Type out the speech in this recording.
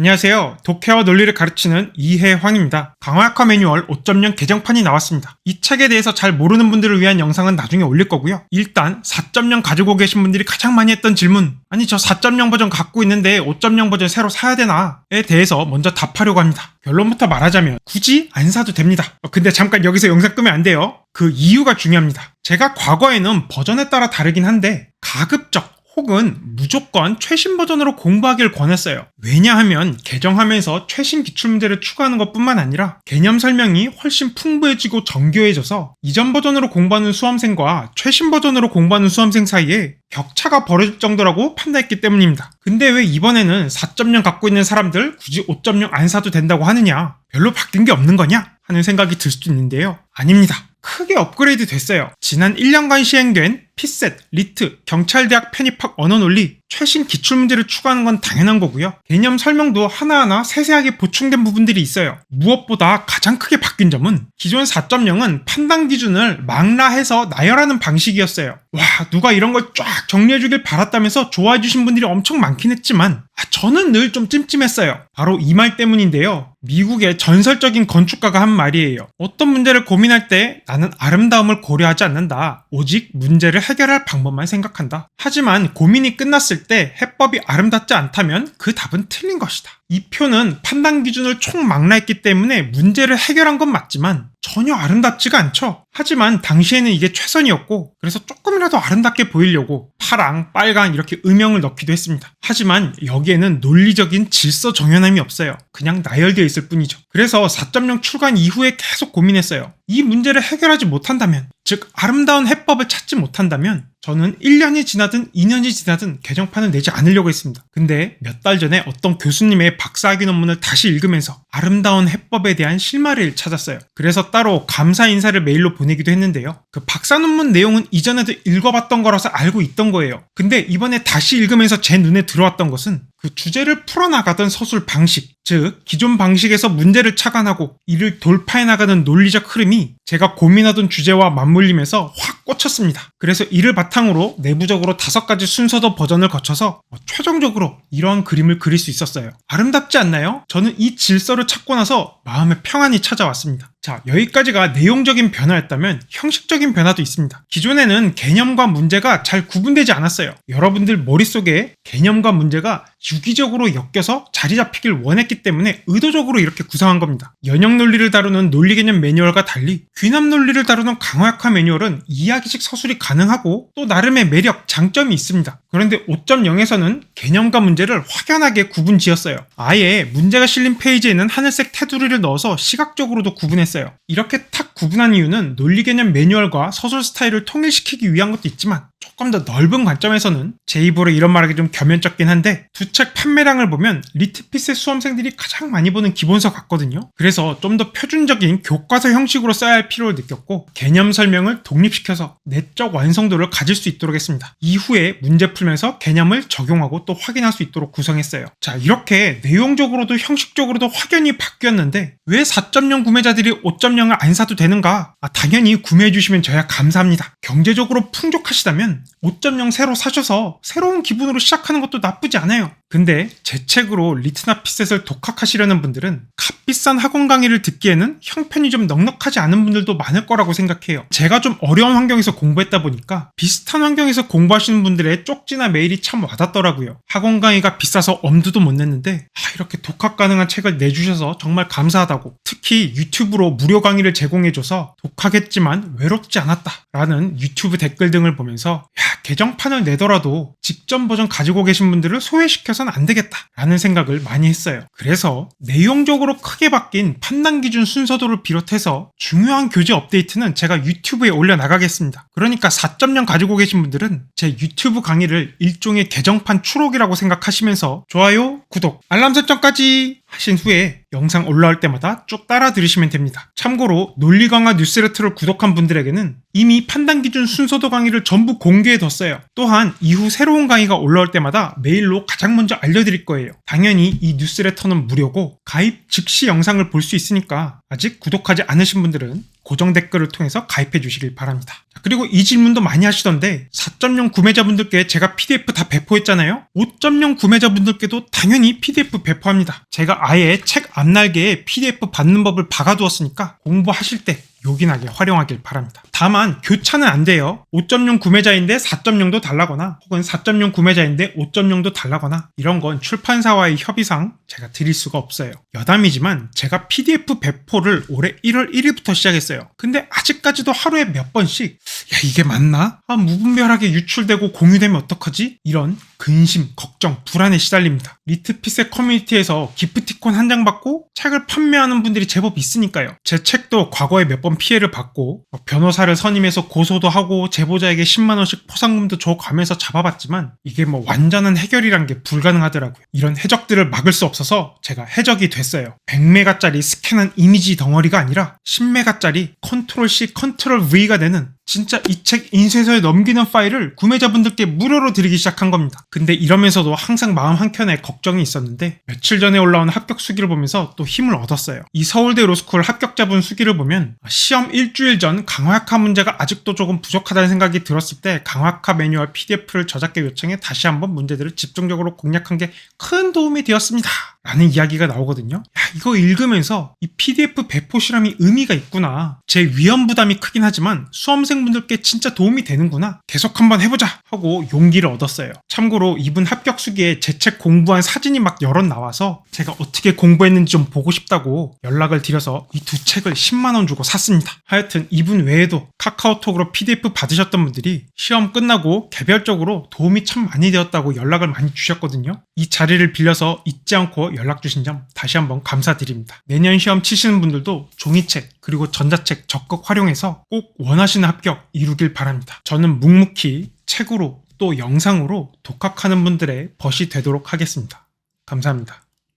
안녕하세요. 독해와 논리를 가르치는 이해황입니다. 강화학화 매뉴얼 5.0 개정판이 나왔습니다. 이 책에 대해서 잘 모르는 분들을 위한 영상은 나중에 올릴 거고요. 일단 4.0 가지고 계신 분들이 가장 많이 했던 질문 아니 저 4.0 버전 갖고 있는데 5.0 버전 새로 사야 되나?에 대해서 먼저 답하려고 합니다. 결론부터 말하자면 굳이 안 사도 됩니다. 어, 근데 잠깐 여기서 영상 끄면 안 돼요. 그 이유가 중요합니다. 제가 과거에는 버전에 따라 다르긴 한데 가급적 혹은 무조건 최신 버전으로 공부하길 권했어요. 왜냐하면 개정하면서 최신 기출문제를 추가하는 것 뿐만 아니라 개념 설명이 훨씬 풍부해지고 정교해져서 이전 버전으로 공부하는 수험생과 최신 버전으로 공부하는 수험생 사이에 격차가 벌어질 정도라고 판단했기 때문입니다. 근데 왜 이번에는 4.0 갖고 있는 사람들 굳이 5.0 안 사도 된다고 하느냐? 별로 바뀐 게 없는 거냐? 하는 생각이 들 수도 있는데요. 아닙니다. 크게 업그레이드 됐어요. 지난 1년간 시행된 피셋, 리트, 경찰대학 편입학 언어 논리, 최신 기출문제를 추가하는 건 당연한 거고요. 개념 설명도 하나하나 세세하게 보충된 부분들이 있어요. 무엇보다 가장 크게 바뀐 점은 기존 4.0은 판단 기준을 망라해서 나열하는 방식이었어요. 와, 누가 이런 걸 쫙 정리해주길 바랐다면서 좋아해주신 분들이 엄청 많긴 했지만, 아, 저는 늘 좀 찜찜했어요. 바로 이 말 때문인데요. 미국의 전설적인 건축가가 한 말이에요. 어떤 문제를 고민할 때 나는 아름다움을 고려하지 않는다. 오직 문제를 해결할 방법만 생각한다. 하지만 고민이 끝났을 때 해법이 아름답지 않다면 그 답은 틀린 것이다. 이 표는 판단 기준을 총망라했기 때문에 문제를 해결한 건 맞지만 전혀 아름답지가 않죠. 하지만 당시에는 이게 최선이었고 그래서 조금이라도 아름답게 보이려고 파랑, 빨강 이렇게 음영을 넣기도 했습니다. 하지만 여기에는 논리적인 질서 정연함이 없어요. 그냥 나열되어 있을 뿐이죠. 그래서 4.0 출간 이후에 계속 고민했어요. 이 문제를 해결하지 못한다면, 즉 아름다운 해법을 찾지 못한다면 저는 1년이 지나든 2년이 지나든 개정판을 내지 않으려고 했습니다. 근데 몇 달 전에 어떤 교수님의 박사학위 논문을 다시 읽으면서 아름다운 해법에 대한 실마리를 찾았어요. 그래서 따로 감사 인사를 메일로 보내기도 했는데요. 그 박사 논문 내용은 이전에도 읽어봤던 거라서 알고 있던 거예요. 근데 이번에 다시 읽으면서 제 눈에 들어왔던 것은 그 주제를 풀어나가던 서술 방식, 즉 기존 방식에서 문제를 착안하고 이를 돌파해 나가는 논리적 흐름이 제가 고민하던 주제와 맞물리면서 확 꽂혔습니다. 그래서 이를 바탕으로 내부적으로 다섯 가지 순서도 버전을 거쳐서 최종적으로 이러한 그림을 그릴 수 있었어요. 아름답지 않나요? 저는 이 질서를 찾고 나서 마음의 평안이 찾아왔습니다. 자, 여기까지가 내용적인 변화였다면 형식적인 변화도 있습니다. 기존에는 개념과 문제가 잘 구분되지 않았어요. 여러분들 머릿속에 개념과 문제가 유기적으로 엮여서 자리 잡히길 원했기 때문에 의도적으로 이렇게 구성한 겁니다. 연역 논리를 다루는 논리 개념 매뉴얼과 달리 귀납 논리를 다루는 강화학화 매뉴얼은 이야기식 서술이 가능하고 또 나름의 매력, 장점이 있습니다. 그런데 5.0에서는 개념과 문제를 확연하게 구분 지었어요. 아예 문제가 실린 페이지에는 하늘색 테두리를 넣어서 시각적으로도 구분했어요. 이렇게 탁 구분한 이유는 논리 개념 매뉴얼과 서술 스타일을 통일시키기 위한 것도 있지만 조금 더 넓은 관점에서는 제 입으로 이런 말하기 좀 겸연쩍긴 한데 두 책 판매량을 보면 리트피스 수험생들이 가장 많이 보는 기본서 같거든요. 그래서 좀 더 표준적인 교과서 형식으로 써야 할 필요를 느꼈고 개념 설명을 독립시켜서 내적 완성도를 가질 수 있도록 했습니다. 이후에 문제 풀면서 개념을 적용하고 또 확인할 수 있도록 구성했어요. 자 이렇게 내용적으로도 형식적으로도 확연히 바뀌었는데 왜 4.0 구매자들이 5.0을 안 사도 되는가? 아, 당연히 구매해 주시면 저야 감사합니다. 경제적으로 풍족하시다면 5.0 새로 사셔서 새로운 기분으로 시작하는 것도 나쁘지 않아요. 근데 제 책으로 리트나 피셋을 독학하시려는 분들은 값비싼 학원 강의를 듣기에는 형편이 좀 넉넉하지 않은 분들도 많을 거라고 생각해요. 제가 좀 어려운 환경에서 공부했다 보니까 비슷한 환경에서 공부하시는 분들의 쪽지나 메일이 참 와닿더라고요. 학원 강의가 비싸서 엄두도 못 냈는데 아, 이렇게 독학 가능한 책을 내주셔서 정말 감사하다고 특히 유튜브로 무료 강의를 제공해줘서 독학했지만 외롭지 않았다라는 유튜브 댓글 등을 보면서 야 개정판을 내더라도 직전 버전 가지고 계신 분들을 소외시켜서는 안 되겠다라는 생각을 많이 했어요. 그래서 내용적으로 크게 바뀐 판단 기준 순서도를 비롯해서 중요한 교재 업데이트는 제가 유튜브에 올려나가겠습니다. 그러니까 4.0 가지고 계신 분들은 제 유튜브 강의를 일종의 개정판 추록이라고 생각하시면서 좋아요, 구독, 알람 설정까지 하신 후에 영상 올라올 때마다 쭉 따라 들으시면 됩니다. 참고로 논리 강화 뉴스레터를 구독한 분들에게는 이미 판단 기준 순서도 강의를 전부 공개해 뒀어요. 또한 이후 새로운 강의가 올라올 때마다 메일로 가장 먼저 알려드릴 거예요. 당연히 이 뉴스레터는 무료고 가입 즉시 영상을 볼 수 있으니까 아직 구독하지 않으신 분들은 고정 댓글을 통해서 가입해 주시길 바랍니다. 그리고 이 질문도 많이 하시던데 4.0 구매자분들께 제가 PDF 다 배포했잖아요. 5.0 구매자분들께도 당연히 PDF 배포합니다. 제가 아예 책 앞날개에 PDF 받는 법을 박아두었으니까 공부하실 때 요긴하게 활용하길 바랍니다. 다만 교차는 안 돼요. 5.0 구매자인데 4.0도 달라거나 혹은 4.0 구매자인데 5.0도 달라거나 이런 건 출판사와의 협의상 제가 드릴 수가 없어요. 여담이지만 제가 PDF 배포를 올해 1월 1일부터 시작했어요. 근데 아직까지도 하루에 몇 번씩 야 이게 맞나? 아 무분별하게 유출되고 공유되면 어떡하지? 이런 근심, 걱정, 불안에 시달립니다. 리트피셋 커뮤니티에서 기프티콘 한 장 받고 책을 판매하는 분들이 제법 있으니까요. 제 책도 과거에 몇번 피해를 받고 뭐 변호사를 선임해서 고소도 하고 제보자에게 10만 원씩 포상금도 줘가면서 잡아봤지만 이게 뭐 완전한 해결이란 게 불가능하더라고요. 이런 해적들을 막을 수 없어서 제가 해적이 됐어요. 100메가짜리 스캔한 이미지 덩어리가 아니라 10메가짜리 컨트롤 C, 컨트롤 V가 되는 진짜 이 책 인쇄소에 넘기는 파일을 구매자분들께 무료로 드리기 시작한 겁니다. 근데 이러면서도 항상 마음 한켠에 걱정이 있었는데 며칠 전에 올라온 합격 수기를 보면서 또 힘을 얻었어요. 이 서울대 로스쿨 합격자분 수기를 보면 시험 일주일 전 강화학화 문제가 아직도 조금 부족하다는 생각이 들었을 때 강화학화 매뉴얼 PDF를 저작계 요청해 다시 한번 문제들을 집중적으로 공략한 게 큰 도움이 되었습니다. 라는 이야기가 나오거든요. 야, 이거 읽으면서 이 PDF 배포 실험이 의미가 있구나. 제 위험 부담이 크긴 하지만 수험생 분들께 진짜 도움이 되는구나. 계속 한번 해보자 하고 용기를 얻었어요. 참고로 이분 합격 수기에 제 책 공부한 사진이 막 여럿 나와서 제가 어떻게 공부했는지 좀 보고 싶다고 연락을 드려서 이 두 책을 10만원 주고 샀습니다. 하여튼 이분 외에도 카카오톡으로 PDF 받으셨던 분들이 시험 끝나고 개별적으로 도움이 참 많이 되었다고 연락을 많이 주셨거든요. 이 자리를 빌려서 잊지 않고 연락 주신 점 다시 한번 감사드립니다. 내년 시험 치시는 분들도 종이책 그리고 전자책 적극 활용해서 꼭 원하시는 합격 이루길 바랍니다. 저는 묵묵히 책으로 또 영상으로 독학하는 분들의 벗이 되도록 하겠습니다. 감사합니다.